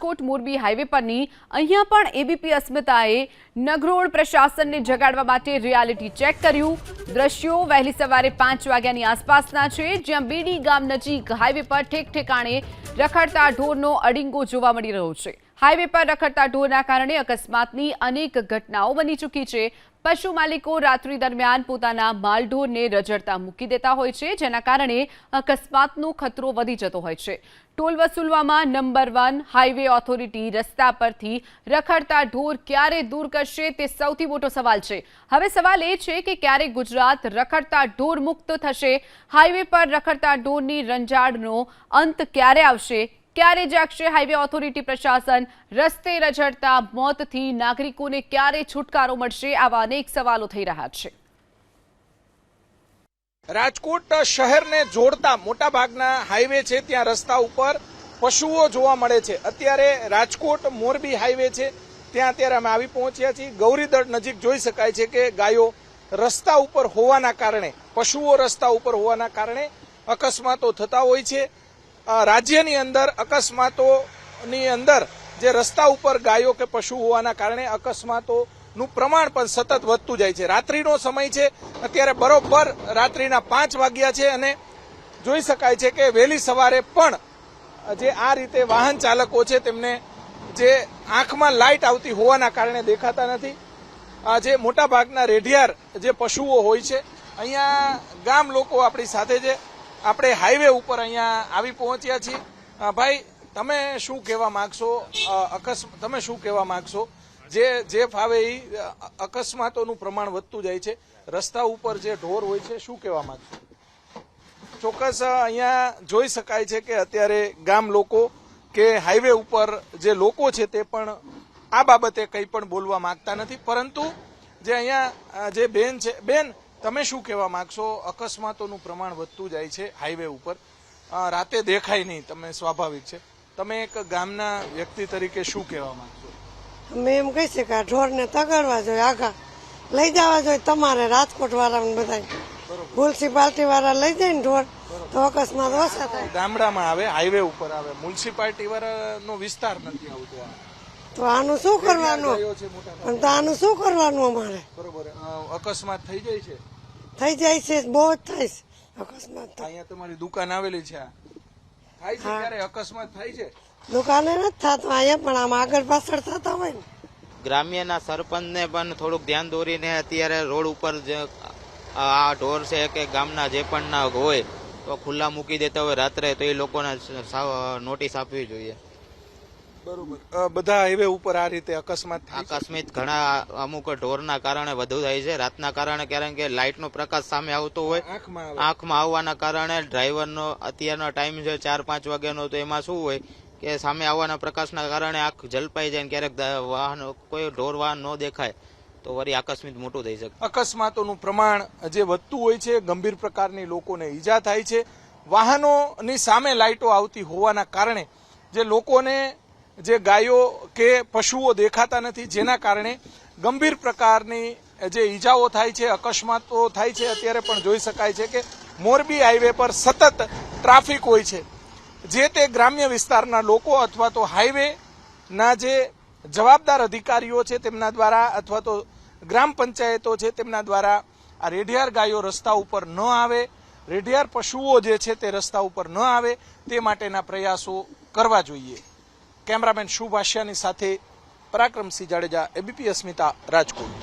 Rajkot Morbi highway પરની અહીંયા પણ એબીપી અસ્મિતાએ નગરોળ પ્રશાસનને જગાડવા માટે રિયાલિટી ચેક કર્યું. દ્રશ્યો વહેલી સવારે પાંચ વાગ્યાની આસપાસના છે, જ્યાં બેડી ગામ નજીક હાઈવે પર ઠેક ઠેકાણે રખડતા ઢોરનો અડિંગો જોવા મળી રહ્યો છે. હાઈવે પર રખડતા ઢોરના કારણે અકસ્માતની અનેક ઘટનાઓ બની ચૂકી છે. પશુ માલિકો રાત્રિ દરમિયાન પોતાના માલઢોરને રજડતા મૂકી દેતા હોય છે, જેના કારણે અકસ્માતનો ખતરો વધી જતો હોય છે. ટોલ વસૂલવામાં નંબર વન હાઈવે ઓથોરિટી રસ્તા પરથી રખડતા ઢોર ક્યારે દૂર કરશે તે સૌથી મોટો સવાલ છે. હવે સવાલ એ છે કે ક્યારે ગુજરાત રખડતા ઢોર મુક્ત થશે? હાઈવે પર રખડતા ઢોરની રંજાડનો અંત ક્યારે આવશે? ક્યારે જાગશે હાઈવે ઓથોરિટી પ્રશાસન રસ્તે રઝળતા મોતથી નાગરિકોને ક્યારે છુટકારો મળશે આવા અનેક સવાલો થઈ રહ્યા છે. રાજકોટ શહેરને જોડતા મોટા ભાગના હાઈવે છે ત્યાં રસ્તા ઉપર પશુઓ જોવા મળે છે. અત્યારે રાજકોટ મોરબી હાઈવે છે, ત્યાં અત્યારે અમે આવી પહોંચ્યા છીએ. ગૌરીદળ નજીક જોઈ શકાય છે કે ગાયો રસ્તા ઉપર હોવાના કારણે, પશુઓ રસ્તા ઉપર હોવાના કારણે અકસ્માતો થતા હોય છે. રાજ્યની અંદર, અકસ્માતોની અંદર જે રસ્તા ઉપર ગાયો કે પશુ હોવાના કારણે અકસ્માતોનું પ્રમાણ પણ સતત વધતું જાય છે. રાત્રિનો સમય છે, અત્યારે બરોબર રાત્રિના પાંચ વાગ્યા છે અને જોઈ શકાય છે કે વહેલી સવારે પણ જે આ રીતે વાહન ચાલકો છે તેમને જે આંખમાં લાઇટ આવતી હોવાના કારણે દેખાતા નથી. જે મોટાભાગના રેઢિયાર જે પશુઓ હોય છે, અહીંયા ગામ લોકો આપણી સાથે છે. આપણે હાઈવે ઉપર અહીંયા આવી પહોંચ્યા છીએ. ભાઈ, તમે શું કહેવા માંગશો? અકસ્માત તમે શું કહેવા માંગશો? જે જે ફાવે એ અકસ્માતોનું પ્રમાણ વધતું જાય છે. રસ્તા ઉપર જે ઢોર હોય છે, શું કહેવા માંગશો? ચોક્કસ અહીંયા જોઈ શકાય છે કે અત્યારે ગામ લોકો કે હાઈવે ઉપર જે લોકો છે તે પણ આ બાબતે કંઈ પણ બોલવા માંગતા નથી. પરંતુ જે અહીંયા જે બેન છે, બેન તમે શું કહેવા માંગશો? અકસ્માતોનું પ્રમાણ વધતું જાય છે હાઈવે ઉપર. રાતે દેખાય નહીં તમે સ્વાભાવિક છે. તમે એક ગામના વ્યક્તિ તરીકે શું કહેવા માંગશો? અમે એમ કહી છે કે આ ઢોરને તગાડવા જોઈએ આખા લઈ જવા જોઈએ તમારે રાજકોટ વાળાને બધા મ્યુનિસિપાલિટી વાળા લઈ જાય ને ઢોર તો અકસ્માત ઓછા થાય. ગામડામાં આવે હાઈવે ઉપર આવે. મ્યુનિસિપાલિટી વાળાનો વિસ્તાર નથી આવતો આ. તો આનું શું કરવાનું? છે પણ તો આનું શું કરવાનું અમારે? બરોબર. અકસ્માત થઈ જાય છે? થઈ જાય છે બહુ જ થાય છે. અકસ્માત અહીંયા તમારી દુકાન આવેલી છે થાય છે ત્યારે અકસ્માત થાય છે? દુકાને નથી થતો અહીંયા પણ આમ આગળ પાછળ થતા હોય ને. ગ્રામ્યના સરપંચને પણ થોડુંક ધ્યાન દોરીને અત્યારે રોડ ઉપર જે આ ઢોર છે કે ગામના જે પણ ના હોય તો ખુલ્લા મૂકી દેતા હોય રાત્રે તો એ લોકોને સાવ નોટિસ આપવી જોઈએ. બરોબર. બધા હાઈવે ઉપર આ રીતે અકસ્માત આકસ્મિક ઘણા અમુક ઢોરના કારણે વધુ થાય છે. રાતના કારણે કારણ કે લાઇટનો પ્રકાશ સામે આવતો હોય. આંખમાં આવવાના કારણે ડ્રાઈવરનો અત્યારનો ટાઈમ છે ચાર પાંચ વાગ્યાનો તો એમાં શું હોય કે સામે આવવાના પ્રકાશના કારણે આંખ જલપાઈ જાય ક્યારેક વાહન કોઈ ઢોર વાહન ન દેખાય તો વળી આકસ્મિક મોટું થઈ શકે. અકસ્માતોનું પ્રમાણ જે વધતું હોય છે. ગંભીર પ્રકારની લોકોને ઈજા થાય છે. વાહનોની સામે લાઇટો આવતી હોવાના કારણે જે લોકોને જે ગાયો કે પશુઓ દેખાતા નથી, જેના કારણે ગંભીર પ્રકારની જે ઈજાઓ થાય છે, અકસ્માતો થાય છે, અત્યારે પણ જોઈ શકાય છે કે મોરબી હાઈવે પર સતત ટ્રાફિક હોય છે. જે તે ગ્રામ્ય વિસ્તારના લોકો અથવા તો હાઈવેના જે જવાબદાર અધિકારીઓ છે, તેમના દ્વારા અથવા તો ગ્રામ પંચાયતો છે, તેમના દ્વારા આ રેઢિયાર ગાયો રસ્તા ઉપર ન આવે, રેઢિયાર પશુઓ જે છે તે રસ્તા ઉપર ન આવે, તે માટેના પ્રયાસો કરવા જોઈએ. કેમેરામેન શુભ આશિયાની સાથે પરાક્રમસિંહ જાડેજા એબીપી અસ્મિતા રાજકોટ.